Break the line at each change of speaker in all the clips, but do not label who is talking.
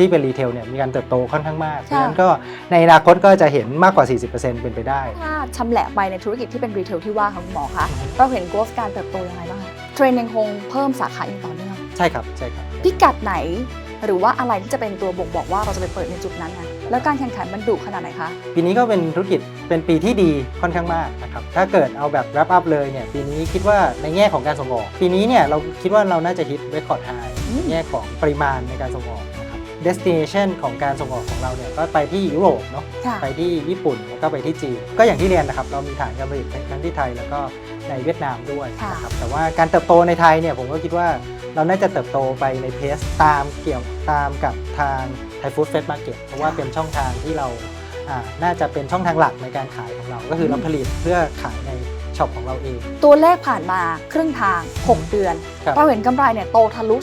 ที่เป็นรีเทลเนี่ยมีการเติบโตค่อนข้างมากเพ
ค่ะ
ราะฉะนั้นก็ในอนาคตก็จะเห็นมากกว่า 40%เป็นไปได้
ถ้าชำแหละไปในธุรกิจที่เป็นรีเทลที่ว่าค่ะคุณหมอคะเราเห็นกราฟการเติบโตยังไงบ้างคะเทรนด์ยังคงเพิ่มสาขาอย่างต่อเนื่อง
ใช่ครับใช่ครับ
พิกัดไหน หรือว่าอะไรที่จะเป็นตัวบ่งบอกว่าเราจะไปเปิดในจุดนั้นนะแล้วการแข่งขันมันดุขนาดไหนคะ
ปีนี้ก็เป็นธุรกิจเป็นปีที่ดีค่อนข้างมากนะครับ ถ้าเกิดเอาแบบ wrap up เลยเนี่ยปีนี้คิดว่าในแง่ของการส่งออก ปีนี้เนี่ยเราคิดว่าเราน่าจะฮิต record high
อืม
ในแง่ของปริมาณในการส่งออกนะครับ destination ของการส่งออกของเราเนี่ยก็ไปที่ยุโรปเนาะ
ค่ะ
ไปที่ญี่ปุ่นแล้วก็ไปที่จีน ก็อย่างที่เรียนนะครับ เรามีฐานการผลิตทั้งที่ไทยแล้วก็ในเวียดนามด้วย
ค่ะ
นะครับแต่ว่าการเติบโตในไทยเนี่ยผมก็คิดว่าเราน่าจะเติบโตไปในเพสตามเกี่ยวตามกับทางไทยฟู้ดเฟสมาร์เก็ตเพราะว่าเป็นช่องทางที่เราอ่า น่าจะเป็นช่องทางหลักในการขายของเรา ก็คือเราผลิตเพื่อขายในช็อปของเราเอง
ตัวเลขผ่านมาครึ่งทาง 6 เดือน
ครับ
เราเห็นกำไรเนี่ยโตทะลุ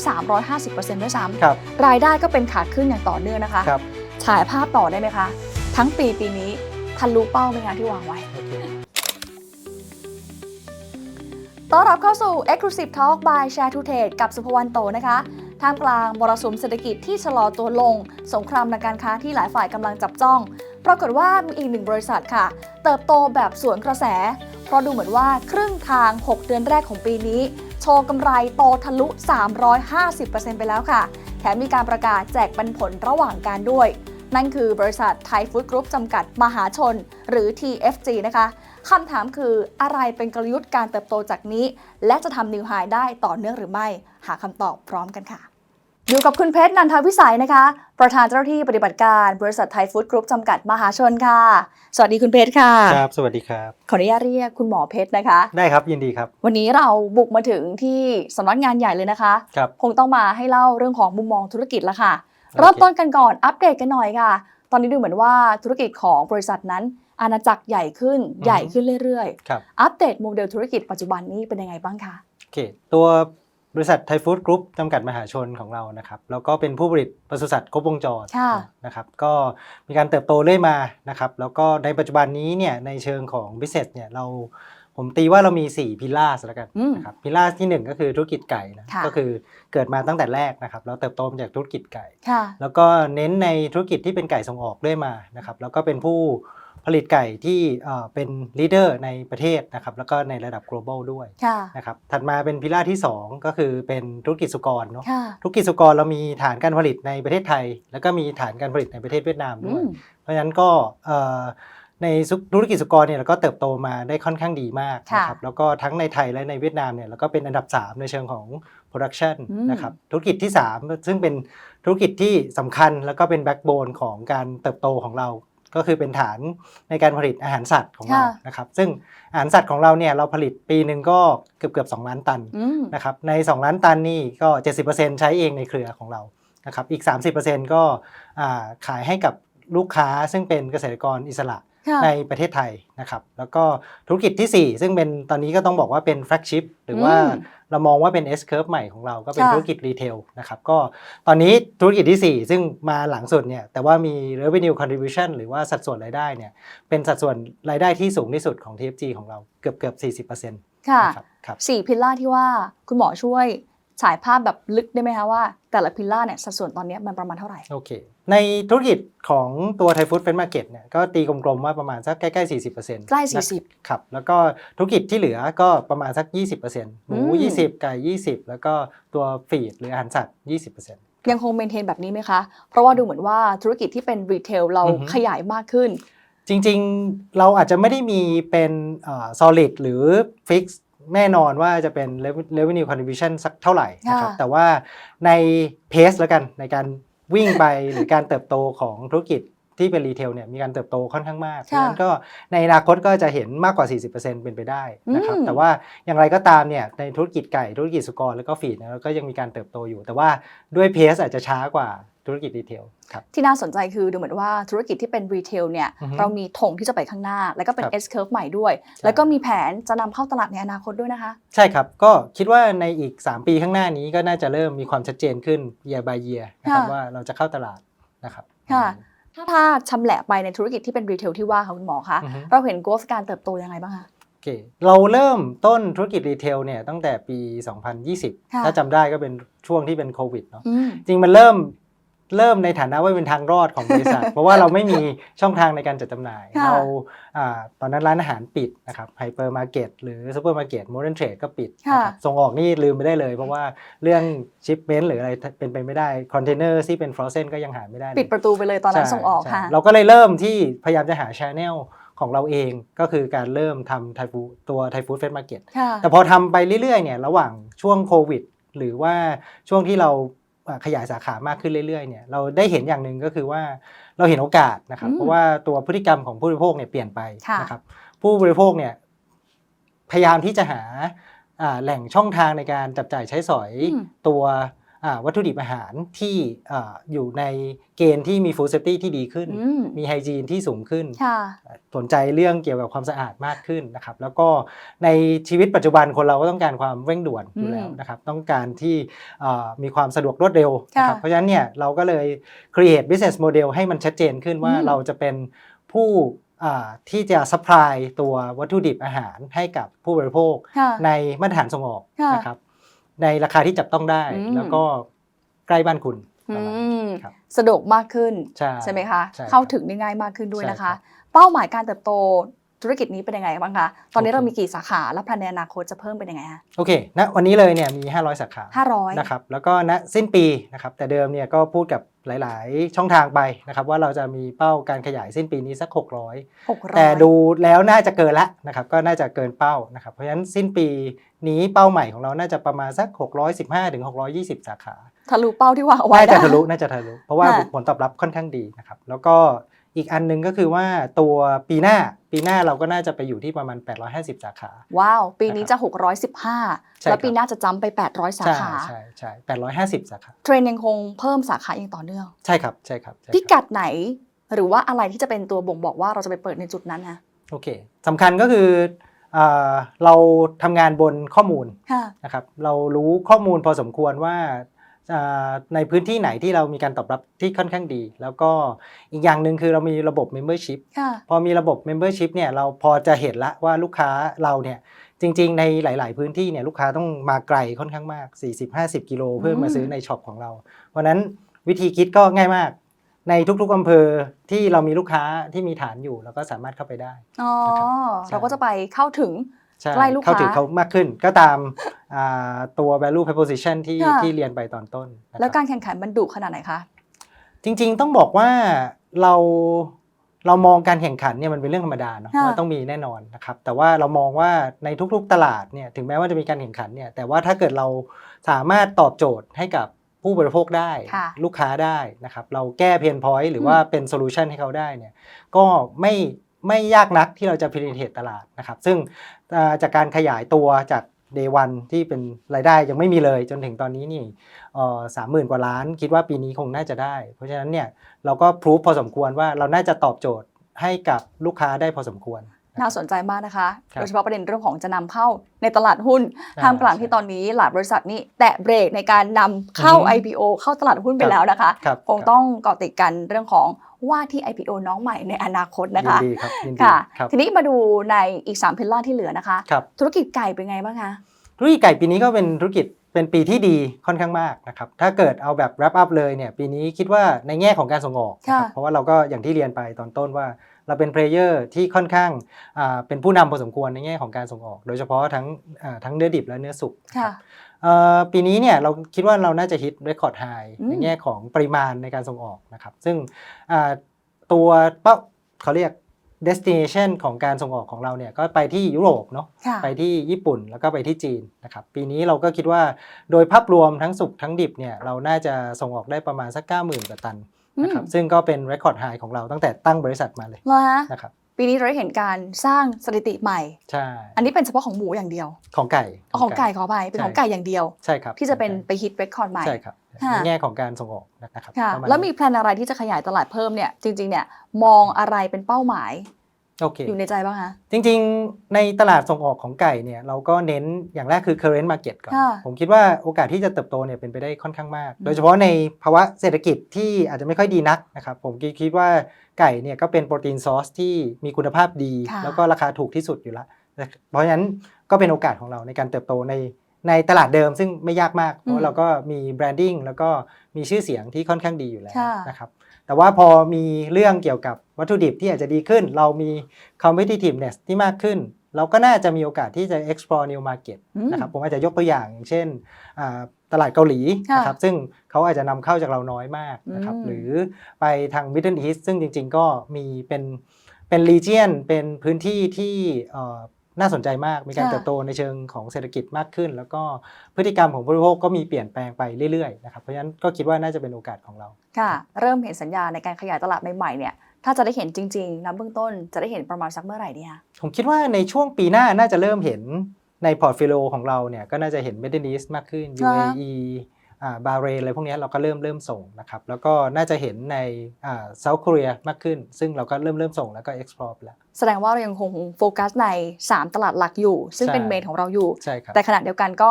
350%ด้วยซ้
ครับำ
รายได้ก็เป็นขาขึ้นอย่างต่อเนื่องนะคะ
ครับ
ฉายภาพต่อได้ไหมคะ ทั้งปีปีนี้ทะลุเป้าไหมคะที่วางไว้
โอเค
ต้อนรับเข้าสู่ Exclusive Talk by Share to Trade กับสุภวรรณโตนะคะ ท่ามกลางมรสุมเศรษฐกิจที่ชะลอตัวลง สงครามทางการค้าที่หลายฝ่ายกำลังจับจ้อง ปรากฏว่ามีอีกหนึ่งบริษัทค่ะ เติบโตแบบสวนกระแส เพราะดูเหมือนว่าครึ่งทาง 6 เดือนแรกของปีนี้ โชว์กำไรโตทะลุ 350%ไปแล้วค่ะ แถมมีการประกาศแจกปันผลระหว่างการด้วย นั่นคือบริษัทไทยฟู้ดกรุ๊ปจำกัดมหาชน หรือ TFG นะคะคำถามคืออะไรเป็นกลยุทธ์การเติบโตจากนี้ และจะทำนิวไฮได้ต่อเนื่องหรือไม่ หาคำตอบพร้อมกันค่ะ อยู่กับคุณเพชรนันทวิสัยนะคะ ประธานเจ้าหน้าที่ปฏิบัติการบริษัทไทยฟู้ดกรุ๊ปจำกัดมหาชนค่ะ สวัสดีคุณเพชรค่ะ
ครับ สวัสดีครับ
ขออนุญาตเรียกคุณหมอเพชรนะคะ
ได้ครับยินดีครับ
วันนี้เราบุกมาถึงที่สำนักงานใหญ่เลยนะคะ
ครับ
คงต้องมาให้เล่าเรื่องของมุมมองธุรกิจละค่ะ
โอเค
เริ่มต้นกันก่อนอัปเดตกันหน่อยค่ะ ตอนนี้ดูเหมือนว่าธุรกิจของบริษัทนั้น อาณาจักรใหญ่ขึ้นใหญ่ขึ้นเรื่อย
ครับ
ๆอัปเดตโมเดลธุรกิจปัจจุบันนี้เป็นยังไงบ้างคะ
โอเคตัว บริษัทไทยฟู้ดกรุ๊ปจำกัดมหาชนของเรานะครับ แล้วก็เป็นผู้ผลิตปศุสัตว์ครบวงจร
ค่ะ
นะครับ ก็มีการเติบโตเรื่อยมานะครับ แล้วก็ในปัจจุบันนี้เนี่ยในเชิงของ business เนี่ยเราผมตีว่าเรามี 4 พิล่าแล้วกัน
อืม
นะครับพิล่าที่ 1 ก็คือธุรกิจไก่นะ
ค่ะ
ก็คือเกิดมาตั้งแต่แรกนะครับแล้วเติบโตมาจากธุรกิจไก่
ค่ะ
แล้วก็เน้นในธุรกิจที่เป็นไก่ส่งออกเรื่อยมานะครับแล้วก็เป็นผู้ ผลิตไก่ที่เอ่อเป็นลีดเดอร์ในประเทศนะครับแล้วก็ในระดับ global ด้วย
ค่ะ
นะครับถัดมาเป็นพิล่าที่ 2 ก็คือเป็นธุรกิจสุกรเนาะ
ค่ะ
ธุรกิจสุกรเรามีฐานการผลิตในประเทศไทย แล้วก็มีฐานการผลิตในประเทศเวียดนาม
อื
ด้วย
ม
เพราะฉะนั้นก็เอ่อในธุรกิจสุกรเนี่ยเราก็เติบโตมาได้ค่อนข้างดีมาก
ค่ะ
นะครับแล้วก็ทั้งในไทยและในเวียดนามเนี่ยเราก็เป็นอันดับ 3 ในเชิงของ production
อืม
นะครับธุรกิจที่ 3 ซึ่งเป็นธุรกิจที่สำคัญแล้วก็เป็นแบ็กโบนของการเติบโตของเรา ก็คือเป็นฐานในการผลิตอาหารสัตว์ของเรา
ค่ะ
นะครับ ซึ่งอาหารสัตว์ของเราเนี่ยเราผลิตปีหนึ่งก็เกือบเกือบ2ล้านตัน
อืม
นะครับ ใน 2 ล้านตันนี่ก็ 70%ใช้เองในเครือของเรา นะครับ อีก 30%ก็อ่าขายให้กับลูกค้าซึ่งเป็นเกษตรกรอิสระ
ค่ะ
ในประเทศไทยนะครับ แล้วก็ธุรกิจที่ 4 ซึ่งเป็นตอนนี้ก็ต้องบอกว่าเป็นแฟลกชิพหรือว่า
อืม
เรามองว่าเป็น S curve ใหม่ของเราก็เป็น
ค่ะ
ธุรกิจรีเทลนะครับก็ตอนนี้ธุรกิจที่ 4 ซึ่งมาหลังสุดเนี่ยแต่ว่ามี revenue contribution หรือว่าสัดส่วนรายได้เนี่ยเป็นสัดส่วนรายได้ที่สูงที่สุดของ TFG ของเราเกือบเกือบ40%นะ
ค่ะ
ครับครับ
สี่พิลล่าที่ว่าคุณหมอช่วย ฉายภาพแบบลึกได้ไหมคะว่าแต่ละพิลล่าเนี่ยสัดส่วนตอนนี้มันประมาณเท่าไหร่
โอเค ในธุรกิจของตัวไทยฟู้ดเฟนมาร์เก็ตเนี่ยก็ตีกลมๆว่าประมาณสักใกล้ๆ 40%
ใกล้
นะ
40
ครับ แล้วก็ธุรกิจที่เหลือก็ประมาณสัก 20%หมู
อืม
20 ไก่ 20 แล้วก็ตัวฟีดหรืออาหารสัตว์ 20%
ยังคงเมนเทนแบบนี้ไหมคะ เพราะว่าดูเหมือนว่าธุรกิจที่เป็นรีเทลเรา
อือฮึ
ขยายมากขึ้น
จริงๆ เราอาจจะไม่ได้มีเป็นเอ่อ solid หรือ fix แน่นอนว่าจะเป็น revenue contribution สักเท่าไหร่นะครับ
ค่ะ
แต่ว่าในเพสแล้วกันในการวิ่งไปหรือการเติบโตของธุรกิจที่เป็นรีเทลเนี่ยมีการเติบโตค่อนข้างมากเพราะฉะนั้นก็ในอนาคตก็จะเห็นมากกว่า 40%เป็นไปได้นะครับ
อืม
แต่ว่าอย่างไรก็ตามเนี่ยในธุรกิจไก่ธุรกิจสุกรแล้วก็ฟีดเนี่ยเราก็ยังมีการเติบโตอยู่ แต่ว่าด้วยเพสอาจจะช้ากว่า ธุรกิจรีเทลครับ
ที่น่าสนใจคือดูเหมือนว่าธุรกิจที่เป็นรีเทลเนี่ย
อือฮึ
เรามีธงที่จะไปข้างหน้า แล้วก็เป็น
ครับ
S curve ใหม่ด้วย แล้วก็มีแผนจะนำเข้าตลาดในอนาคตด้วยนะคะ
ใช่ครับ ก็คิดว่าในอีก 3 ปีข้างหน้านี้ก็น่าจะเริ่มมีความชัดเจนขึ้น year by year นะครับ
ค่ะ
ว่าเราจะเข้าตลาดนะครับ
ค่ะถ้าถ้าชำแหละไปในธุรกิจที่เป็นรีเทลที่ว่าค่ะคุณหมอคะ
อือฮึ
เราเห็น growth การเติบโตยังไงบ้างคะ
โอเคเราเริ่มต้นธุรกิจรีเทลเนี่ยตั้งแต่ปี
ค่ะ
2020 ถ้าจำได้ก็เป็นช่วงที่เป็นโควิดเนาะ
อืม
จริงมันเริ่ม เริ่มในฐานะว่าเป็นทางรอดของบริษัท เพราะว่าเราไม่มีช่องทางในการจัดจำหน่าย
ค่ะ
เราอ่าตอนนั้นร้านอาหารปิดนะครับไฮเปอร์มาร์เก็ตหรือซูเปอร์มาร์เก็ตโมเดิร์นเทรดก็ปิด
ค่ะ
นะครับส่งออกนี่ลืมไปได้เลย เพราะว่าเรื่องชิปเมนต์หรืออะไรเป็นไปไม่ได้ คอนเทนเนอร์ที่เป็นฟรอเซนก็ยังหาไม่ได้เลย
ปิดประตูไปเลยตอนนั้น
ใช่
ส่งออก
ใช่
ค่ะ
เราก็เลยเริ่มที่พยายามจะหาชแนลของเราเองก็คือการเริ่มทำไทฟูตัวไทฟูดเฟสมาร์เก็ต
ค่ะ
แต่พอทำไปเรื่อยๆเนี่ยระหว่างช่วงโควิดหรือว่าช่วงที่เราอ่า ขยายสาขามากขึ้นเรื่อยๆเนี่ยเราได้เห็นอย่างหนึ่งก็คือว่าเราเห็นโอกาสนะครับ
อืม
เพราะว่าตัวพฤติกรรมของผู้บริโภคเนี่ยเปลี่ยนไป
ค่ะ
นะครับ ผู้บริโภคเนี่ยพยายามที่จะหาอ่าแหล่งช่องทางในการจับจ่ายใช้สอย
อืม
ตัวอ่า วัตถุดิบอาหารที่อ่าอยู่ในเกณฑ์ที่มีฟู้ดเซฟตี้ที่ดีขึ้น
อืม
มีไฮจีนที่สูงขึ้น
ค่ะ
สนใจเรื่องเกี่ยวกับความสะอาดมากขึ้นนะครับ แล้วก็ในชีวิตปัจจุบันคนเราก็ต้องการความเร่งด่วนอยู่แล้ว
อืม
นะครับ ต้องการที่เอ่อมีความสะดวกรวดเร็วนะครับ
ค่ะ
เพราะฉะนั้นเนี่ยเราก็เลย create business model ให้มันชัดเจนขึ้นว่า
อืม
เราจะเป็นผู้อ่าที่จะ supply ตัววัตถุดิบอาหารให้กับผู้บริโภค
ค่ะ
ในมาตรฐานส่งออก
ค่ะ
นะครับ ในราคาที่จับต้องได้
อืม
แล้วก็ใกล้บ้านคุณ
อื
ประมาณนี้
ม
ครับ
สะดวกมากขึ้น
ใช่
ไหมคะ
ใช่ครับ
เข้าถึงได้ง่ายมากขึ้นด้วย
ใช่
นะ
ครั
คะ
บ
เป้าหมายการเติบโตธุรกิจนี้เป็นยังไงบ้างคะ ตอนนี้
โอเค
เรามีกี่สาขาและแผนในอนาคตจะเพิ่มเป็นยังไงคะ
โอเคณวันนี้เลยเนี่ยมี 500 สาขา
ห้าร้อย
นะครับแล้วก็ณสิ้นปีนะครับแต่เดิมเนี่ยก็พูดกับ หลาย ๆ ช่องทางไปนะครับว่าเราจะมีเป้าการขยายสิ้นปีนี้สัก 600
หกร้อย
แต่ดูแล้วน่าจะเกินละนะครับก็น่าจะเกินเป้านะครับเพราะฉะนั้นสิ้นปีนี้เป้าใหม่ของเราน่าจะประมาณสัก 615ถึง620 สาขา
ทะลุเป้าที่วางเอาไว้
น่าจะ
ได้
ทะลุน่าจะทะลุเพราะว่า
ค่ะ
ผลตอบรับค่อนข้างดีนะครับแล้วก็ อีกอันหนึงก็คือว่าตัวปีหน้าปีหน้าเราก็น่าจะไปอยู่ที่ประมาณ 850 สาขา
ว้าว ปีนี้
นะครั
จะ
บ
615
ใช่
แล้ว
ครับ
ปีหน้าจะจ้ำไป 800 สา
ใช่
ขา
ใช่ใช่850สาขา
เทรนด์ยังคงเพิ่มสาขาอย่างต่อเนื่อง
ใช่ครับใช่ครับใช่ครับ
พิกัดไหนหรือว่าอะไรที่จะเป็นตัวบ่งบอกว่าเราจะไปเปิดในจุดนั้นนะ
โอเคสำคัญก็คือเออเราทำงานบนข้อมูล
ค่ะ
นะครับเรารู้ข้อมูลพอสมควรว่าเอ่อ ในพื้นที่ไหนที่เรามีการตอบรับที่ค่อนข้างดี แล้วก็อีกอย่างหนึ่งคือเรามีระบบ Membership
ค่ะ
พอมีระบบ Membership เนี่ยเราพอจะเห็นละว่าลูกค้าเราเนี่ยจริง ๆ ในหลาย ๆ พื้นที่เนี่ยลูกค้าต้องมาไกลค่อนข้างมาก 40-50 กิโลเพื่อมา
อืม
ซื้อในช็อปของเรา เพราะฉะนั้นวิธีคิดก็ง่ายมาก ในทุก ๆอำเภอที่เรามีลูกค้าที่มีฐานอยู่เราก็สามารถเข้าไปได้
อ๋อ
ใช่
เราก็จะไปเข้าถึง
ใช่
ใกล้ลูกค้า
เข้าถึงเขามากขึ้น ก็ตามอ่าตัว value proposition ที่
ค่ะ
ที่เรียนไปตอนต้นนะครับ
แล้วการแข่งขันมันดุขนาดไหนคะ
จริงๆต้องบอกว่าเราเรามองการแข่งขันเนี่ยมันเป็นเรื่องธรรมดาเนาะ
ค่ะ
ว่าต้องมีแน่นอนนะครับแต่ว่าเรามองว่าในทุกๆตลาดเนี่ยถึงแม้ว่าจะมีการแข่งขันเนี่ยแต่ว่าถ้าเกิดเราสามารถตอบโจทย์ให้กับผู้บริโภคได้
ค่ะ
ลูกค้าได้นะครับเราแก้เพนพอยต์หรือว่าเป็นโซลูชันให้เขาได้เนี่ยก็ไม่ไม่ยากนักที่เราจะ penetrate ตลาดนะครับซึ่งอ่า จากการขยายตัวจาก day one ที่เป็นรายได้ยังไม่มีเลยจนถึงตอนนี้นี่สามหมื่นกว่าล้าน คิดว่าปีนี้คงน่าจะได้ เพราะฉะนั้นเนี่ยเราก็พรูฟพอสมควรว่าเราน่าจะตอบโจทย์ให้กับลูกค้าได้พอสมควร
น่าสนใจมากนะคะ
ครับ
โดยเฉพาะประเด็นเรื่องของจะนำเข้าในตลาดหุ้น
อ่า
ท่ามกลาง
ใช่
ที่ตอนนี้หลายบริษัทนี่แตะเบรกในการนำเข้า
อือฮึ
IPO เข้าตลาดหุ้นไป
ครับ
แล้วนะคะ
ครับ
คงต้องเกาะติดกันเรื่องของ ว่าที่ IPO น้องใหม่ในอนาคตนะคะ
ยินดีครับยินดี
ค่ะ
ครับ
ทีนี้มาดูในอีก3พิลล่าที่เหลือนะคะ
ครับ
ธุรกิจไก่เป็นไงบ้างคะ
ธุรกิจไก่ปีนี้ก็เป็นธุรกิจเป็นปีที่ดีค่อนข้างมากนะครับถ้าเกิดเอาแบบ wrap up เลยเนี่ยปีนี้คิดว่าในแง่ของการส่งออกนะครับ
ค่ะ
เพราะว่าเราก็อย่างที่เรียนไปตอนต้นว่า เราเป็นเพลเยอร์ที่ค่อนข้างอ่าเป็นผู้นำพอสมควรในแง่ของการส่งออก โดยเฉพาะทั้งอ่าทั้งเนื้อดิบและเนื้อสุก นะค
ค่ะ
รับเอ่อปีนี้เนี่ยเราคิดว่าเราน่าจะฮิตเรคคอร์ดไฮ
อืม
ในแง่ของปริมาณในการส่งออกนะครับ ซึ่งอ่าตัวเป้าเขาเรียก destination ของการส่งออกของเราเนี่ยก็ไปที่ยุโรปเนาะ
ค่ะ
ไปที่ญี่ปุ่นแล้วก็ไปที่จีนนะครับปีนี้เราก็คิดว่าโดยภาพรวมทั้งสุกทั้งดิบเนี่ยเราน่าจะส่งออกได้ประมาณสัก 90,000กว่าตันนะครับ
อืม
ซึ่งก็เป็นเรคคอร์ดไฮของเราตั้งแต่ตั้งบริษัทมาเลย
เหรอฮะ
นะครับ
ปีนี้เราได้เห็นการสร้างสถิติใหม่
ใช่
อันนี้เป็นเฉพาะของหมูอย่างเดียว
ของไก่
อ๋อของไก่ขออภัยเป็น
ใช่
ของไก่อย่างเดียว
ใช่ครับ
ที่จะเป็นไปฮิตเรคคอร์ดใหม่
ใช่ครับ
ค่ะ
ในแง่ของการส่งออกนะครับ
ค่ะ
ประาณ
แล้วมี
นี้
แพลนอะไรที่จะขยายตลาดเพิ่มเนี่ยจริงๆเนี่ยมองอะไรเป็นเป้าหมาย
โอเค
อยู่ในใจบ้างคะ
จริง ๆ ในตลาดส่งออกของไก่เนี่ยเราก็เน้นอย่างแรกคือ current market ก่อน
ค่ะ
ผมคิดว่าโอกาสที่จะเติบโตเนี่ยเป็นไปได้ค่อนข้างมาก
อืม
โดยเฉพาะในภาวะเศรษฐกิจที่อาจจะไม่ค่อยดีนักนะครับผมคิดว่าไก่เนี่ยก็เป็นโปรตีนซอสที่มีคุณภาพดี
ค่ะ
แล้วก็ราคาถูกที่สุดอยู่แล้ว เพราะฉะนั้นก็เป็นโอกาสของเราในการเติบโตในในตลาดเดิมซึ่งไม่ยากมากเพ
อื
ราะ
ม
เราก็มีแบรนดิ้งแล้วก็มีชื่อเสียงที่ค่อนข้างดีอยู่แล้ว
ค่ะ
นะครับ แต่ว่าพอมีเรื่องเกี่ยวกับวัตถุดิบที่อาจจะดีขึ้น เรามี competitiveness ที่มากขึ้น เราก็น่าจะมีโอกาสที่จะ explore new market
อืม
นะครับผมอาจจะยกตัวอย่างอย่างเช่นอ่าตลาดเกาหลี
ค่ะ
นะครับซึ่งเขาอาจจะนำเข้าจากเราน้อยมากนะครับ
อืม
หรือไปทาง Middle East ซึ่งจริง ๆ ก็มีเป็นเป็น region เป็นพื้นที่ที่เอ่อ น่าสนใจมาก มีการ
ค่ะ
เติบโตในเชิงของเศรษฐกิจมากขึ้น แล้วก็พฤติกรรมของผู้บริโภคก็มีเปลี่ยนแปลงไปเรื่อยๆนะครับ เพราะฉะนั้นก็คิดว่าน่าจะเป็นโอกาสของเรา
ค่ะ เริ่มเห็นสัญญาณในการขยายตลาดใหม่ๆเนี่ย ถ้าจะได้เห็นจริงๆนับเบื้องต้นจะได้เห็นประมาณสักเมื่อไหร่ดีคะ
ผมคิดว่าในช่วงปีหน้าน่าจะเริ่มเห็นในพอร์ตโฟลิโอของเราเนี่ยก็น่าจะเห็น Middle East มากขึ้น
ค่ะ
UAE อ่า บาเรนอะไรพวกเนี้ยเราก็เริ่มเริ่มส่งนะครับ แล้วก็น่าจะเห็นในอ่าเซาท์เกาหลีมากขึ้น ซึ่งเราก็เริ่มเริ่มส่งแล้วก็ explore ไปแล้ว
แสดงว่าเรายังคงโฟกัสใน 3 ตลาดหลักอยู่ ซึ่ง
ใช่
เป็นเมนของเราอยู่
ใช่ครับ
แต่ขณะเดียวกันก็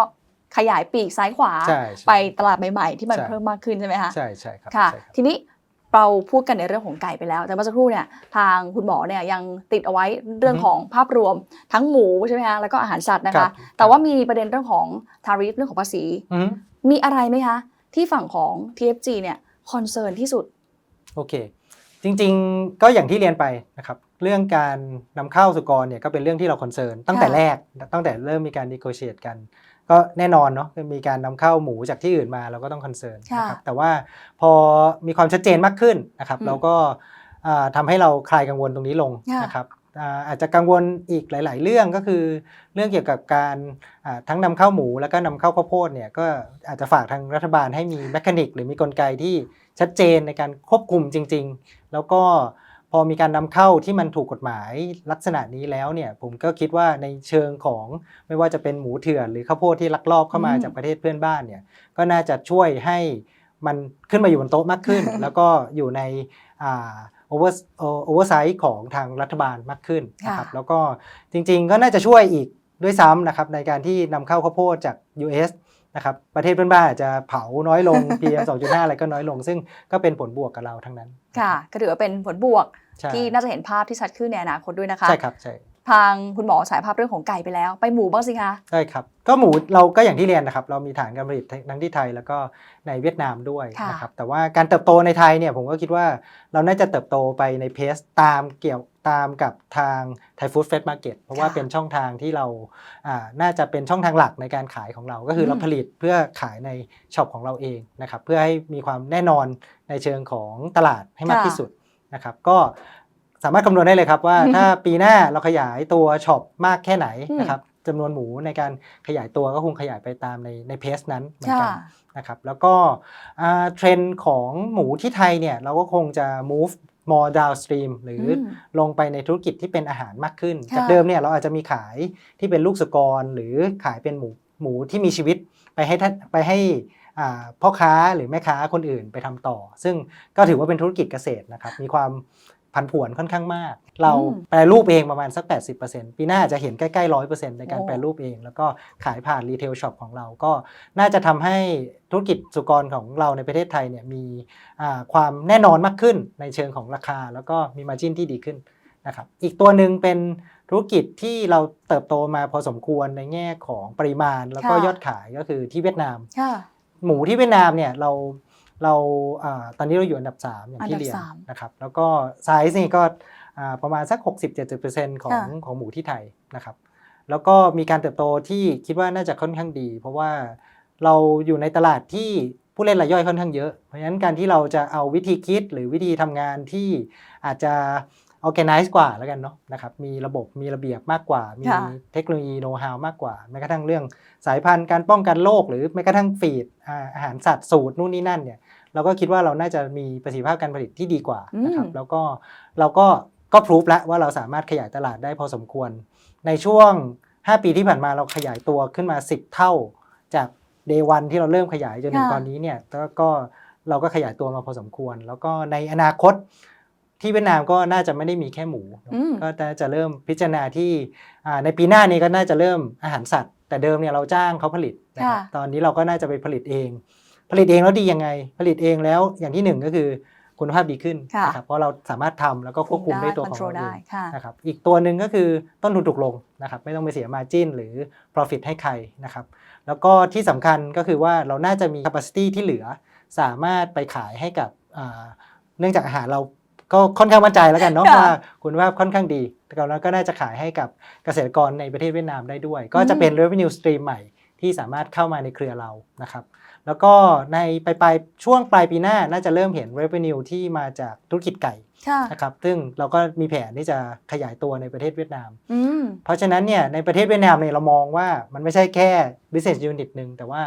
ขยายปีกซ้ายขวา
ใช่ใช่
ไปตลาดใหม่ๆ ที่มัน
ใช่
เพิ่มมากขึ้นใช่ไหมคะ
ใช่ใช่ครับ
ค่ะ
ใช่ครับ
ทีนี้ เราพูดกันในเรื่องของไก่ไปแล้ว แต่เมื่อสักครู่เนี่ยทางคุณหมอเนี่ยยังติดเอาไว้เรื่อง
อือฮึ
ของภาพรวมทั้งหมูใช่ไหมคะแล้วก็อาหารสัตว์นะ
ครั
คะ
บ
แต่ว่ามีประเด็นเรื่องของทาริฟเรื่องของภาษี
อือฮึ
มีอะไรไหมคะ ที่ฝั่งของ TFG เนี่ยคอนเซิร์นที่สุด
โอเค จริงๆก็อย่างที่เรียนไปนะครับเรื่องการนำเข้าสุกรเนี่ยก็เป็นเรื่องที่เราคอนเซิร์นตั้งแต่
ค่ะ
แรกตั้งแต่เริ่มมีการดีโกเชตกัน ก็แน่นอนเนาะมีการนำเข้าหมูจากที่อื่นมาเราก็ต้องคอนเซิร์นนะครับแต่ว่าพอมีความชัดเจนมากขึ้นนะครับ
อืม
เราก็อ่าทำให้เราคลายกังวลตรงนี้ลง
ค่ะ
นะครับอ่าอาจจะกังวลอีกหลาย ๆ เรื่องก็คือ เรื่องเกี่ยวกับการอ่าทั้งนำเข้าหมูแล้วก็นำเข้าข้าวโพดเนี่ยก็อาจจะฝากทางรัฐบาลให้มีแมคานิก หรือมีกลไกที่ชัดเจนในการควบคุมจริง ๆ แล้วก็ พอมีการนำเข้าที่มันถูกกฎหมายลักษณะนี้แล้วเนี่ยผมก็คิดว่าในเชิงของไม่ว่าจะเป็นหมูเถื่อนหรือข้าวโพดที่ลักลอบเข้ามา
อืม
จากประเทศเพื่อนบ้านเนี่ยก็น่าจะช่วยให้มันขึ้นมาอยู่บนโต๊ะมากขึ้น แล้วก็อยู่ในโอเวอร์โอเวอร์ไซส์ของทางรัฐบาลมากขึ้นนะครับ
ค่ะ
แล้วก็จริงๆก็น่าจะช่วยอีกด้วยซ้ำนะครับในการที่นำเข้าข้าวโพดจาก US นะครับประเทศเพื่อนบ้านอาจจะเผาน้อยลง PM 2.5 อะไรก็น้อยลง ซึ่งก็เป็นผลบวกกับเราทั้งนั้น
ค่ะก็ถือว่าเป็นผลบวก
ใช่
ที่น่าจะเห็นภาพที่ชัดขึ้นในอนาคตด้วยนะคะ
ใช่ครับใช่
ทางคุณหมอฉายภาพเรื่องของไก่ไปแล้ว ไปหมูบ้างสิคะ
ใช่ครับ ก็หมูเราก็อย่างที่เรียนนะครับ เรามีฐานการผลิตทั้งที่ไทยแล้วก็ในเวียดนามด้วย
ค่ะ
นะครับ แต่ว่าการเติบโตในไทยเนี่ยผมก็คิดว่าเราน่าจะเติบโตไปในเพสตามเกี่ยวตามกับทางไทยฟู้ดเฟสมาร์เก็ตเพราะว่าเป็นช่องทางที่เราอ่าน่าจะเป็นช่องทางหลักในการขายของเรา ก็คือเราผลิตเพื่อขายในช็อปของเราเองนะครับ เพื่อให้มีความแน่นอนในเชิงของตลาดให้มากที่สุดนะครับ ก็ สามารถคำนวณได้เลยครับว่าถ้าปีหน้าเราขยายตัวช็อปมากแค่ไหนนะครับจำนวนหมูในการขยายตัวก็คงขยายไปตามในในเพสนั้นเหมือน
ค่ะ
กันนะครับแล้วก็อ่าเทรนด์ของหมูที่ไทยเนี่ยเราก็คงจะ move more downstream หรืออ
ม
ลงไปในธุรกิจที่เป็นอาหารมากขึ้น
ค่ะ
จากเดิมเนี่ยเราอาจจะมีขายที่เป็นลูกสกร หรือขายเป็นหมูหมูที่มีชีวิตไปให้ท่านไปให้อ่าพ่อค้าหรือแม่ค้าคนอื่นไปทำต่อ ซึ่งก็ถือว่าเป็นธุรกิจเกษตรนะครับมีความ ผันผวนค่อนข้างมาก เรา
อืม
แปรรูปเองประมาณสัก 80%ปีหน้าจะเห็นใกล้ๆ100%ในการ
โอ้
แปรรูปเอง แล้วก็ขายผ่านรีเทลช็อปของเราก็น่าจะทำให้ธุรกิจสุกรของเราในประเทศไทยเนี่ยมีอ่าความแน่นอนมากขึ้นในเชิงของราคา แล้วก็มีมาจิ้นที่ดีขึ้นนะครับอีกตัวหนึ่งเป็นธุรกิจที่เราเติบโตมาพอสมควรในแง่ของปริมาณแล้วก็
ค่ะ
ยอดขายก็คือที่เวียดนาม
ค่ะ
หมูที่เวียดนามเนี่ยเรา เราอาตอนนี้เราอยู่อันดับ 3 อย่างที่
อันดับ
เรียน
สาม
นะครับแล้วก็ไซส์นี่ก็อ่าประมาณสัก 60-70%ของ
ค่ะ
ของหมูที่ไทยนะครับแล้วก็มีการเติบโตที่คิดว่าน่าจะค่อนข้างดี เพราะว่าเราอยู่ในตลาดที่ผู้เล่นรายย่อยค่อนข้างเยอะ เพราะฉะนั้นการที่เราจะเอาวิธีคิดหรือวิธีทำงานที่อาจจะ organize กว่าแล้วกันเนาะนะครับมีระบบมีระเบียบมากกว่า มี
ค่ะ
เทคโนโลยีโน้ตฮาวมากกว่าแม้กระทั่งเรื่องสายพันธุ์การป้องกันโรคหรือแม้กระทั่งฟีดอ่าอาหารสัตว์สูตรนู่นนี่นั่นเนี่ยเราก็คิดว่าเราน่าจะมีประสิทธิภาพการผลิตที่ดีกว่านะครับ
อืม
แล้วก็เราก็ก็พรูฟแล้วว่าเราสามารถขยายตลาดได้พอสมควร ในช่วง 5 ปีที่ผ่านมาเราขยายตัวขึ้นมา 10 เท่า จากเดวันที่เราเริ่มขยายจนถึง
ค่ะ
ตอนนี้เนี่ยแล้วก็เราก็ขยายตัวมาพอสมควร แล้วก็ในอนาคต ที่เวียดนามก็น่าจะไม่ได้มีแค่หมูเนอะ
อืม
ก็น่าจะเริ่มพิจารณาที่อ่าในปีหน้านี้ก็น่าจะเริ่มอาหารสัตว์ แต่เดิมเนี่ยเราจ้างเขาผลิตนะครับ
ค่ะ
ตอนนี้เราก็น่าจะไปผลิตเอง ผลิตเองแล้วดียังไง ผลิตเองแล้วอย่างที่หนึ่งก็คือคุณภาพดีขึ้น
ค่ะ
นะครับเพราะเราสามารถทำแล้วก็ควบคุมด้วยตัวของ
control
เราเอ
ได้
ง
ค่ะ
นะครับอีกตัวหนึ่งก็คือต้นทุนถูกลงนะครับไม่ต้องไปเสียมาจิ้นหรือ profit ให้ใครนะครับแล้วก็ที่สำคัญก็คือว่าเราน่าจะมี capacity ที่เหลือ สามารถไปขายให้กับอ่าเนื่องจากอาหารเรา ก็ค่อนข้างมั่นใจแล้วกันเนาะ
ค่ะ
ว่าคุณภาพค่อนข้างดีแล้วก็น่าจะขายให้กับเกษตรกรในประเทศเวียดนามได้ด้วย ก็จะเป็น revenue stream ใหม่ที่สามารถเข้ามาในเครือเรานะครับ แล้วก็ในปลายปลายช่วงปลายปีหน้าน่าจะเริ่มเห็น revenue ที่มาจากธุรกิจไก่
ค่ะ
นะครับ ซึ่งเราก็มีแผนที่จะขยายตัวในประเทศเวียดนาม
อืม
เพราะฉะนั้นเนี่ยในประเทศเวียดนามเนี่ยเรามองว่ามันไม่ใช่แค่ business unit หนึ่งแต่ว่า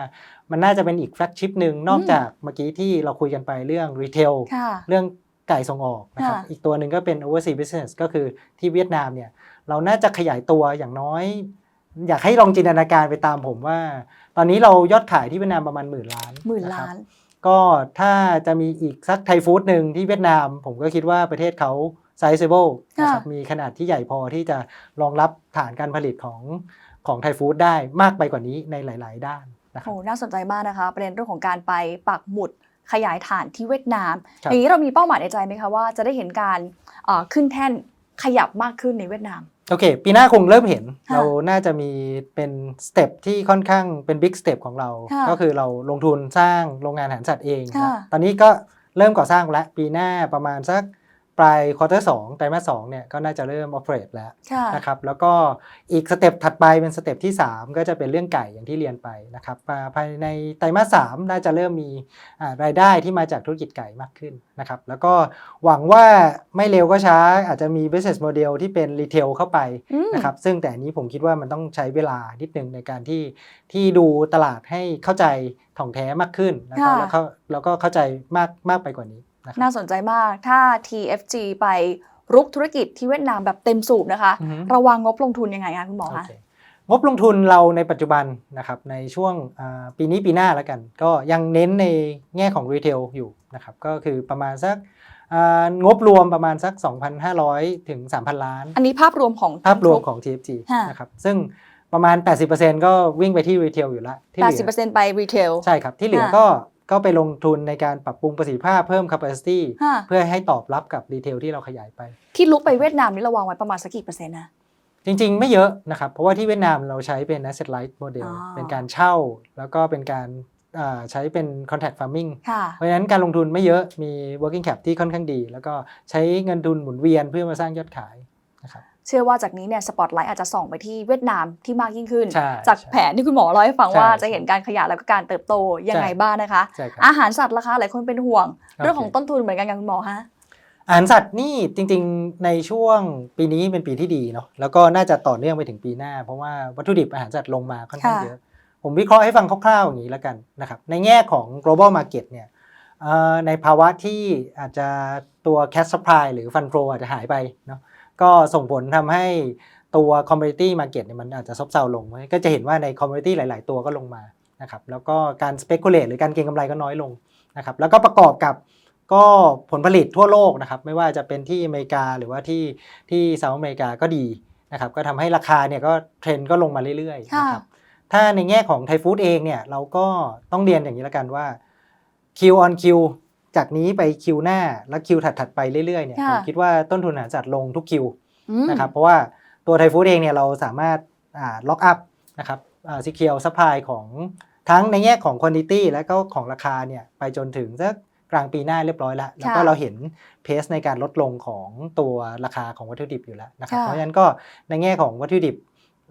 มันน่าจะเป็นอีก flagship หนึ่งนอกจากเมื่อกี้ที่เราคุยกันไปเรื่อง retail
ค่ะ
เรื่อง ไก่ส่งออกนะครับ
ค่ะ
อีกตัวหนึ่งก็เป็น overseas business ก็คือที่เวียดนามเนี่ยเราน่าจะขยายตัวอย่างน้อย อยากให้ลองจินตนาการไปตามผมว่า ตอนนี้เรายอดขายที่เวียดนามประมาณหมื่นล้าน
หมื่น
นะค
ล้า
รับ
น
ก็ถ้าจะมีอีกสักไทยฟู้ดหนึ่งที่เวียดนาม ผมก็คิดว่าประเทศเขา sizable
ค่ะ
นะครับมีขนาดที่ใหญ่พอที่จะรองรับฐานการผลิตของของไทยฟู้ดได้มากไปกว่านี้ในหลาย ๆ ด้านนะครั
โอ้
บ
น่าสนใจมากนะคะ ประเด็นเรื่องของการไปปักหมุด ขยายฐานที่เวียดนาม
ครับ
อย่างนี้เรามีเป้าหมายในใจไหมคะว่าจะได้เห็นการเอ่อขึ้นแท่นขยับมากขึ้นในเวียดนาม
โอเค ปีหน้าคงเริ่มเห็น
ค่ะ
เราน่าจะมีเป็นสเต็ปที่ค่อนข้างเป็นบิ๊กสเต็ปของเรา
ค่ะ
ก็คือเราลงทุนสร้างโรงงานอาหารสัตว์เอง
ค่ะ
นะตอนนี้ก็เริ่มก่อสร้างแล้ว ปีหน้าประมาณสัก ปลายควอเตอร์สองไตรมาสสองเนี่ยก็น่าจะเริ่ม operate แล้ว
ค่ะ
นะครับแล้วก็อีกสเต็ปถัดไปเป็นสเต็ปที่ 3 ก็จะเป็นเรื่องไก่อย่างที่เรียนไปนะครับมาภายในไตรมาสสามน่าจะเริ่มมีอ่ารายได้ที่มาจากธุรกิจไก่มากขึ้นนะครับแล้วก็หวังว่าไม่เร็วก็ช้าอาจจะมี business model ที่เป็นรีเทลเข้าไป
อืม
นะครับซึ่งแต่อันนี้ผมคิดว่ามันต้องใช้เวลานิดนึงในการที่ที่ดูตลาดให้เข้าใจถ่องแท้มากขึ้นนะครับ
ค่ะ
แล้วก็แล้วก็เข้าใจมากมากไปกว่านี้ นะครับ
น่าสนใจมากถ้า TFG ไปรุกธุรกิจที่เวียดนามแบบเต็มสูบนะคะ
อือฮึ
ระวังงบลงทุนยังไงคะคุณหมอ
โอ
คะ
เคงบลงทุนเราในปัจจุบันนะครับในช่วงอ่าปีนี้ปีหน้าแล้วกัน ก็ยังเน้นในแง่ของรีเทลอยู่นะครับก็คือประมาณสักอ่างบรวมประมาณสัก 2,500 ถึง 3,000 ล้าน
อันนี้ภาพรวมของ
ภาพรวมของ TFG
ค่ะ
นะครับซึ่งประมาณ 80%ก็วิ่งไปที่รีเทลอยู่แล้วที่เหลือ
80%ไปรีเทล
ใช่ครับ ที่เหลือ
ค่ะ
ก็ ก็ไปลงทุนในการปรับปรุงประสิทธิภาพเพิ่ม capacity
ค่ะ
เพื่อให้ตอบรับกับรีเทลที่เราขยายไป
ที่ลุกไปเวียดนามนี่ระวังไว้ประมาณสักกี่เปอร์เซ็นต์นะ
จริง ๆ ไม่เยอะนะครับ เพราะว่าที่เวียดนามเราใช้เป็น asset light model
อ๋อ
เป็นการเช่า แล้วก็เป็นการอ่าใช้เป็น contract farming
ค่ะ
เพราะฉะนั้นการลงทุนไม่เยอะมี working cap ที่ค่อนข้างดี แล้วก็ใช้เงินทุนหมุนเวียนเพื่อมาสร้างยอดขายนะครับ
เชื่อว่าจากนี้เนี่ยสปอตไลท์อาจจะส่องไปที่เวียดนามที่มากยิ่งขึ้น
ใช่
จาก
ใช่
แผนที่คุณหมอเล่าให้ฟัง
ใช่
ว่า
ใช่
จะเห็นการขยายแล้วก็การเติบโตยังไง
ใช่
บ้างนะคะ
ใช่ครับ
อาหารสัตว์ราคาหลายคนเป็นห่วง
โอเค
เรื่องของต้นทุนเหมือนกันกับคุณหมอฮะ
อาหารสัตว์นี่จริงๆในช่วงปีนี้เป็นปีที่ดีเนาะแล้วก็น่าจะต่อเนื่องไปถึงปีหน้า เพราะว่าวัตถุดิบอาหารสัตว์ลงมาค่อนข้าง
ค่ะ
เยอะผมวิเคราะห์ให้ฟังคร่าวๆอย่างนี้แล้วกันนะครับในแง่ของ global market เนี่ยเอ่อในภาวะที่อาจจะตัว cash supply หรือ fund flow อาจจะหายไปเนาะ ก็ส่งผลทำให้ตัว commodity market เนี่ยมันอาจจะซบเซาลง ก็จะเห็นว่าใน commodity หลาย ๆ ตัวก็ลงมานะครับแล้วก็การ speculate หรือการเก็งกำไรก็น้อยลงนะครับแล้วก็ประกอบกับก็ผลผลิตทั่วโลกนะครับไม่ว่าจะเป็นที่อเมริกาหรือว่าที่ที่สหรัฐอเมริกาก็ดีนะครับก็ทำให้ราคาเนี่ยก็เทรนด์ก็ลงมาเรื่อยๆ
ค่ะ
นะครับถ้าในแง่ของไทยฟู้ดเองเนี่ยเราก็ต้องเรียนอย่างนี้แล้วกันว่า Q on Q จากนี้ไปคิวหน้าแล้วคิวถัดๆไปเรื่อยๆเนี่ย
ค่ะ
ผมคิดว่าต้นทุนอาหารสัตว์ลงทุกคิว
อืม
นะครับเพราะว่าตัวไทยฟู้ดเองเนี่ยเราสามารถล็อกอัพนะครับซีเคียวซัพพลายของทั้งในแง่ของคุณ i t y และก็ของราคาเนี่ยไปจนถึงสักกลางปีหน้าเรียบร้อยแล้ว แล้วก็
ค่ะ
เราเห็นเพสในการลดลงของตัวราคาของวัตถุดิบอยู่แล้วนะครับ
ค่ะ
เพราะฉะนั้นก็ในแง่ของวัตถุดิบ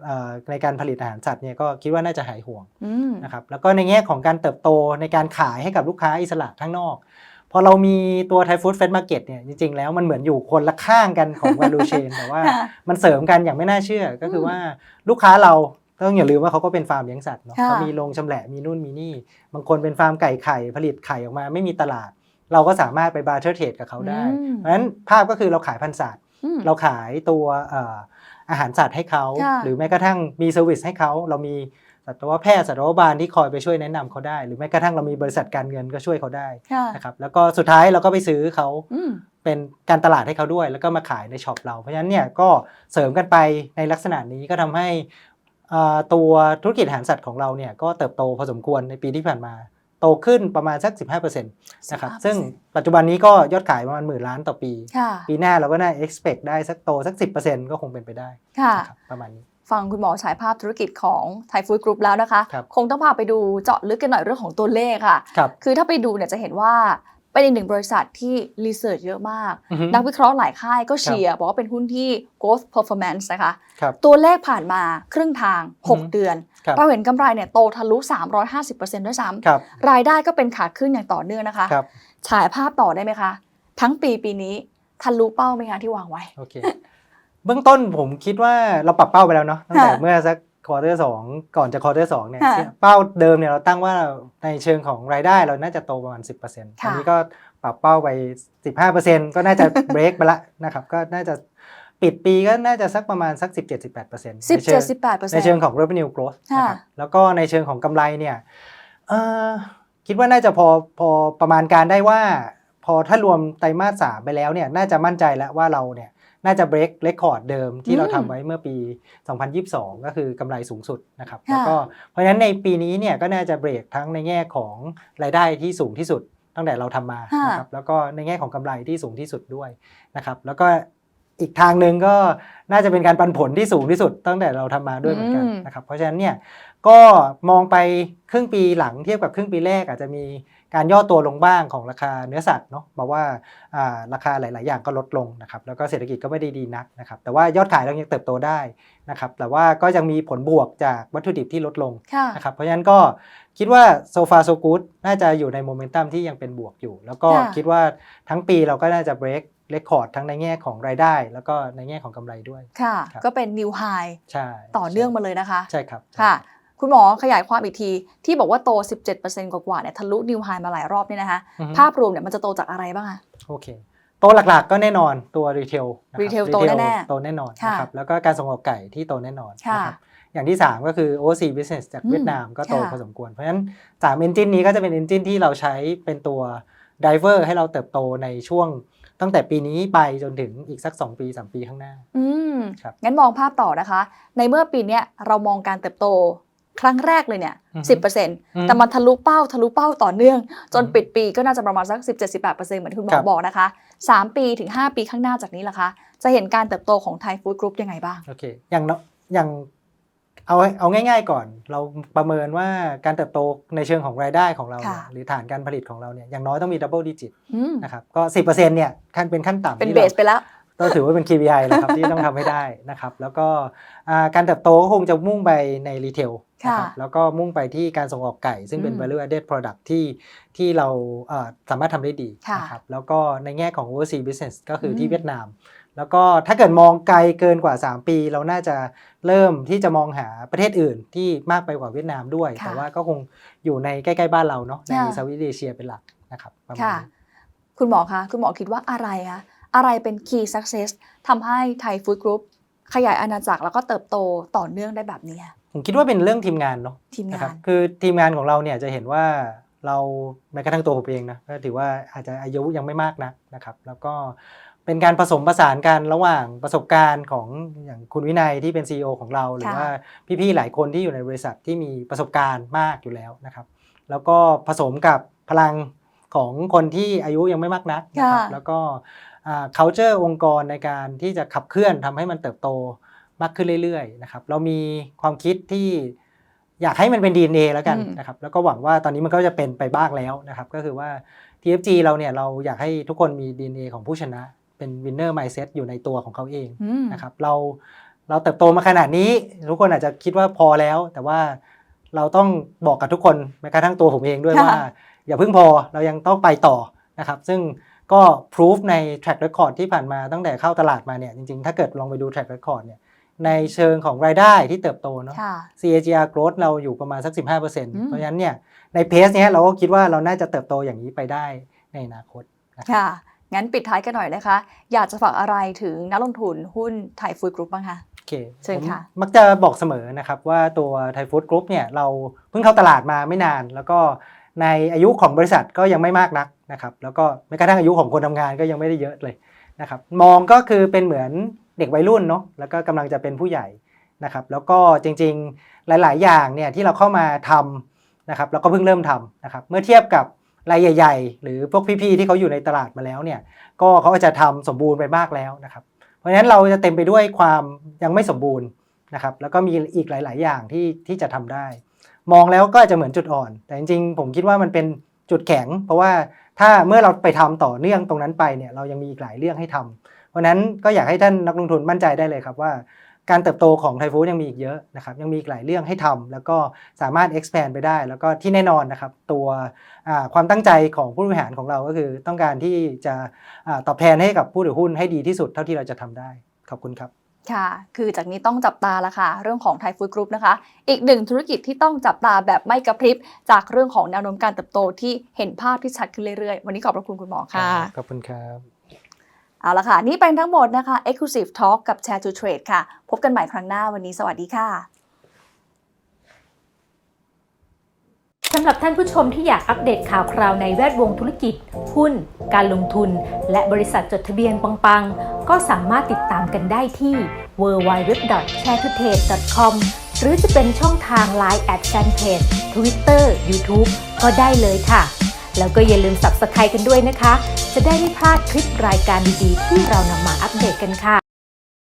เอ่อในการผลิตอาหารสัตว์เนี่ยก็คิดว่าน่าจะหายห่วง
อืม
นะครับแล้วก็ในแง่ของการเติบโตในการขายให้กับลูกค้าอิสระข้างนอก พอเรามีตัวไทยฟู้ดเฟสมาร์เก็ตเนี่ยจริงๆแล้วมันเหมือนอยู่คนละข้างกันของ value chain แต่ว่า
ค่ะ
มันเสริมกันอย่างไม่น่าเชื่อก็คือว่าลูกค้าเราต้องอย่าลืมว่าเขาก็เป็นฟาร์มเลี้ยงสัตว์เนาะ
ค่ะ
เขามีโรงชำแหละมีนู่นมีนี่ บางคนเป็นฟาร์มไก่ไข่ผลิตไข่ออกมาไม่มีตลาด เราก็สามารถไปบาร์เทอร์เทรดกับเขาได้
อืม
เพราะฉะนั้นภาพก็คือเราขายพันธุ์สัตว์
อืม
เราขายตัวเอ่ออาหารสัตว์ให้เขา
ค่ะ
หรือแม้กระทั่งมีเซอร์วิสให้เขาเรามี สัตวแพทย์สัตวบาลที่คอยไปช่วยแนะนำเขาได้ หรือแม้กระทั่งเรามีบริษัทการเงินก็ช่วยเขาได้
ค่ะ
นะครับแล้วก็สุดท้ายเราก็ไปซื้อเขา
อืม
เป็นการตลาดให้เขาด้วย แล้วก็มาขายในช็อปเราเพราะฉะนั้นเนี่ยก็เสริมกันไปในลักษณะนี้ก็ทำให้เอ่อตัวธุรกิจอาหารสัตว์ของเราเนี่ยก็เติบโตพอสมควรในปีที่ผ่านมาโตขึ้นประมาณสัก 15%นะครับ ซึ่งปัจจุบันนี้ก็ยอดขายประมาณหมื่นล้านต่อปี
ค่ะ
ปีหน้าเราก็น่า expect ได้สักโตสัก 10%ก็คงเป็นไปได้
ค่ะ
นะครับประมาณนี้
ฟังคุณหมอฉายภาพธุรกิจของไทยฟู้ดกรุ๊ปแล้วนะคะ
ครับ
คงต้องพาไปดูเจาะลึกกันหน่อยเรื่องของตัวเลขค่ะ
ครับ
คือถ้าไปดูเนี่ยจะเห็นว่าเป็นอีกหนึ่งบริษัทที่รีเสิร์ชเยอะมาก
อือฮึ
นักวิเคราะห์หลายค่ายก็เชียร์บอกว่าเป็นหุ้นที่ growth performance นะคะ
ครับ
ตัวเลขผ่านมาครึ่งทาง
อือฮึ
6เดือน
ครับ
เราเห็นกำไรเนี่ยโตทะลุ 350%ด้วยซ้
ครับำ
รายได้ก็เป็นขาขึ้นอย่างต่อเนื่องนะคะ
ครับ
ฉายภาพต่อได้ไหมคะ ทั้งปีปีนี้ทะลุเป้าไหมคะที่วางไว้
โอเค เบื้องต้นผมคิดว่าเราปรับเป้าไปแล้วเนาะตั้งแต่
ค่ะ
เมื่อสักควอเตอร์สองก่อนจะควอเตอร์สองเนี่ย
ค่ะ
เป้าเดิมเนี่ยเราตั้งว่าในเชิงของรายได้เราน่าจะโตประมาณ 10%อัน
ค่ะ
นี้ก็ปรับเป้าไป 15%ก็น่าจะเบรกไปละนะครับก็น่าจะปิดปีก็น่าจะสักประมาณสัก 17-18%ใน
สิบ
เชิ
เจ็
ง
ดสิบแปดเปอร์เซ็น
ใน
ต์
เชิงของ revenue growth
ค่ะ
นะครับแล้วก็ในเชิงของกำไรเนี่ยเอ่อคิดว่าน่าจะพอพอประมาณการได้ว่า พอถ้ารวมไตรมาสสามไปแล้วเนี่ยน่าจะมั่นใจแล้วว่าเราเนี่ย น่าจะ break record เดิมที่เราทำไว้เมื่อปี 2022 ก็คือกำไรสูงสุดนะครับ
ค่ะ
แล้วก็เพราะฉะนั้นในปีนี้เนี่ยก็น่าจะเบรกทั้งในแง่ของรายได้ที่สูงที่สุดตั้งแต่เราทำมา
ค่ะ
นะครับแล้วก็ในแง่ของกำไรที่สูงที่สุดด้วยนะครับแล้วก็อีกทางหนึ่งก็น่าจะเป็นการปันผลที่สูงที่สุดตั้งแต่เราทำมาด้วยเหมือนกัน
อืม
นะครับเพราะฉะนั้นเนี่ย ก็มองไปครึ่งปีหลังเทียบกับครึ่งปีแรกอาจจะมีการย่อตัวลงบ้างของราคาเนื้อสัตว์เนาะบอกว่าอ่าราคาหลาย ๆ อย่างก็ลดลงนะครับแล้วก็เศรษฐกิจก็ไม่ได้ดีนักนะครับแต่ว่ายอดขายเรายังเติบโตได้นะครับแต่ว่าก็ยังมีผลบวกจากวัตถุดิบที่ลดลง
ค่ะ
นะครับเพราะฉะนั้นก็คิดว่าโซฟาโซกูดน่าจะอยู่ในโมเมนตัมที่ยังเป็นบวกอยู่ แล้วก็
ค่ะ
คิดว่าทั้งปีเราก็น่าจะเบรกเรคคอร์ดทั้งในแง่ของรายได้ แล้วก็ในแง่ของกำไรด้วย
ค่ะ
ครับ
ก็เป็น new high
ใช่
ต่อเนื่องมาเลยนะคะ
ใช่ครับใช่
ค่ะ
รับ
คุณหมอขยายความอีกที ที่บอกว่าโต 17%กว่าๆเนี่ยทะลุ new high มาหลายรอบเนี่ยนะคะ
อือฮึ
ภาพรวมเนี่ยมันจะโตจากอะไรบ้างคะ
โอเคโตหลักๆก็แน่นอนตัวรีเทล
Retail โตแน่ๆ
โตแน่นอน
ค่ะ
นะครับแล้วก็การส่งออกไก่ที่โตแน่นอน
ค่ะ
นะครับอย่างที่ 3 ก็คือ overseas business จาก
อืม
เวียดนามก็โต
ค่ะ
พอสมควร เพราะฉะนั้น3 engine นี้ก็จะเป็น engine ที่เราใช้เป็นตัว driver ให้เราเติบโตในช่วงตั้งแต่ปีนี้ไปจนถึงอีกสัก 2 ปี 3 ปีข้างหน้า
อืม
ครับ
งั้นมองภาพต่อนะคะ ในเมื่อปีเนี้ยเรามองการเติบโต ครั้งแรกเลยเนี่ย
อือฮึ
10%แต่มันทะลุเป้าทะลุเป้าต่อเนื่อง จน
อือฮึ
ปิดปีก็น่าจะประมาณสัก17-18%เหมือนที่คุณหม
ครั
อบบอกนะคะ3ปีถึง5ปีข้างหน้าจากนี้ล่ะคะ จะเห็นการเติบโตของไทยฟู้ดกรุ๊ปยังไงบ้าง
โอเคอย่างเนอะอย่างเอาเอาง่าย ๆก่อน เราประเมินว่าการเติบโตในเชิงของรายได้ของเราเนี่ย
ค่ะ
หรือฐานการผลิตของเราเนี่ยอย่างน้อยต้องมี double digit
อืม
นะครับก็10%เนี่ยขั้นเป็นขั้นต่ำ
เป็น
ที่
เบ
เรา
สไปแล้ว
ก็ถือว่าเป็น KPI แล้วครับที่ต้องทำให้ได้นะครับ แล้วก็อ่าการเติบโตก็คงจะมุ่งไปในรีเทล นะครับ
ค่ะ
แล้วก็มุ่งไปที่การส่งออกไก่ ซึ่งเป็น
อืม
value added product ที่ที่เราเอ่อสามารถทำได้ดี
ค่ะ
นะครับแล้วก็ในแง่ของ overseas business ก็คือที่
อืม
เวียดนาม แล้วก็ถ้าเกิดมองไกลเกินกว่า 3 ปี เราน่าจะเริ่มที่จะมองหาประเทศอื่นที่มากไปกว่าเวียดนามด้วย
ค่ะ
แต่ว่าก็คงอยู่ในใกล้ๆบ้านเราเนาะใน
ค่ะ
เซาท์อีสเอเชียเป็นหลักนะครับประมาณ
ค่ะ
นี้
คุณหมอคะคุณหมอคิดว่าอะไรคะอะไรเป็น key success ทำให้ไทยฟู้ดกรุ๊ปขยายอาณาจักรแล้วก็เติบโตต่อเนื่องได้แบบนี้อะ
ผมคิดว่าเป็นเรื่องทีมงานเนาะ
ทีม
นะ
งา
ครับ
น
คือทีมงานของเราเนี่ยจะเห็นว่าเราแม้กระทั่งตัวผมเองนะก็ถือว่าอาจจะอายุยังไม่มากนักนะครับ แล้วก็เป็นการผสมผสานกันระหว่างประสบการณ์ของอย่างคุณวินัยที่เป็น CEO ของเรา หรือ
ค่ะ
ว่าพี่ๆหลายคนที่อยู่ในบริษัทที่มีประสบการณ์มากอยู่แล้วนะครับ แล้วก็ผสมกับพลังของคนที่อายุยังไม่มากนักนะครับ
ค่ะ
แล้วก็อ่า culture องค์กรในการที่จะขับเคลื่อนทำให้มันเติบโต มากขึ้นเรื่อยๆนะครับเรามีความคิดที่อยากให้มันเป็น DNA แล้วกัน
อืม
นะครับแล้วก็หวังว่าตอนนี้มันก็จะเป็นไปบ้างแล้วนะครับก็คือว่า TFG เราเนี่ยเราอยากให้ทุกคนมี DNA ของผู้ชนะ เป็น winner mindset อยู่ในตัวของเขาเอง
อืม
นะครับเราเราเติบโตมาขนาดนี้ ทุกคนอาจจะคิดว่าพอแล้ว แต่ว่าเราต้องบอกกับทุกคนแม้กระทั่งตัวผมเองด้วย
ค่ะ
ว่า อย่าเพิ่งพอเรายังต้องไปต่อนะครับซึ่งก็ proof ใน track record ที่ผ่านมาตั้งแต่เข้าตลาดมาเนี่ยจริงๆ ถ้าเกิดลองไปดู track record เนี่ย ในเชิงของรายได้ที่เติบโตเนาะ
ค่ะ
CAGR growth เราอยู่ประมาณสัก 15%เอื
ม
พราะฉะนั้นเนี่ยในเพสเนี้ยเราก็คิดว่าเราน่าจะเติบโตอย่างนี้ไปได้ในอนาคตนะครับ
ค่ะ งั้นปิดท้ายกันหน่อยนะคะ อยากจะฝากอะไรถึงนักลงทุนหุ้นไทยฟู้ดกรุ๊ปบ้างคะ
โอเค
เชิญค่ะ
ผมมักจะบอกเสมอนะครับว่าตัวไทยฟู้ดกรุ๊ปเนี่ยเราเพิ่งเข้าตลาดมาไม่นาน แล้วก็ในอายุของบริษัทก็ยังไม่มากนักนะครับ แล้วก็แม้กระทั่งอายุของคนทำงานก็ยังไม่ได้เยอะเลยนะครับ มองก็คือเป็นเหมือน เด็กวัยรุ่นเนาะแล้วก็กำลังจะเป็นผู้ใหญ่นะครับ แล้วก็จริงๆหลาย ๆ อย่างเนี่ยที่เราเข้ามาทำนะครับแล้วก็เพิ่งเริ่มทำนะครับ เมื่อเทียบกับรายใหญ่ ๆ หรือพวกพี่ ๆ ที่เขาอยู่ในตลาดมาแล้วเนี่ยก็เขาอาจจะทำสมบูรณ์ไปมากแล้วนะครับ เพราะฉะนั้นเราจะเต็มไปด้วยความยังไม่สมบูรณ์นะครับ แล้วก็มีอีกหลาย ๆ อย่างที่ที่จะทำได้ มองแล้วก็อาจจะเหมือนจุดอ่อน แต่จริง ๆ ผมคิดว่ามันเป็นจุดแข็ง เพราะว่าถ้าเมื่อเราไปทำต่อเนื่องตรงนั้นไปเนี่ยเรายังมีอีกหลายเรื่องให้ทำเพ ราะฉะนั้นก็อยากให้ท่านนักลงทุนมั่นใจได้เลยครับว่า การเติบโตของไทยฟู้ดยังมีอีกเยอะนะครับยังมีอีกหลายเรื่องให้ทำแล้วก็สามารถ expand ไปได้ แล้วก็ที่แน่นอนนะครับตัวอ่าความตั้งใจของผู้บริหารของเราก็คือ ต้องการที่จะอาตอบแทนให้กับผู้ถือหุ้นให้ดีที่สุดเท่าที่เราจะทำได้ขอบคุณครับ
ค่ะ คือจากนี้ต้องจับตาละค่ะ เรื่องของไทยฟู้ดกรุ๊ปนะคะ อีกหนึ่งธุรกิจที่ต้องจับตาแบบไม่กระพริบ จากเรื่องของแนวโน้มการเติบโตที่เห็นภาพที่ชัดขึ้นเรื่อยๆ วันนี้ขอบพระคุณคุณหมอค่ะ
ขอบคุณครับ
เอาละค่ะ นี่เป็นทั้งหมดนะคะ Exclusive Talk กับ Share to Trade ค่ะ พบกันใหม่ครั้งหน้าวันนี้สวัสดีค่ะ
สำหรับท่านผู้ชมที่อยากอัปเดตข่าวคราวในแวดวงธุรกิจ หุ้น การลงทุน และบริษัทจดทะเบียนปังๆ ก็สามารถติดตามกันได้ที่ www.sharetotrade.com หรือจะเป็นช่องทาง Line at Fanpage Twitter YouTube ก็ได้เลยค่ะ แล้วก็อย่าลืม Subscribe กันด้วยนะคะ จะได้ไม่พลาดคลิปรายการดีๆที่เรานำมาอัปเดตกันค่ะ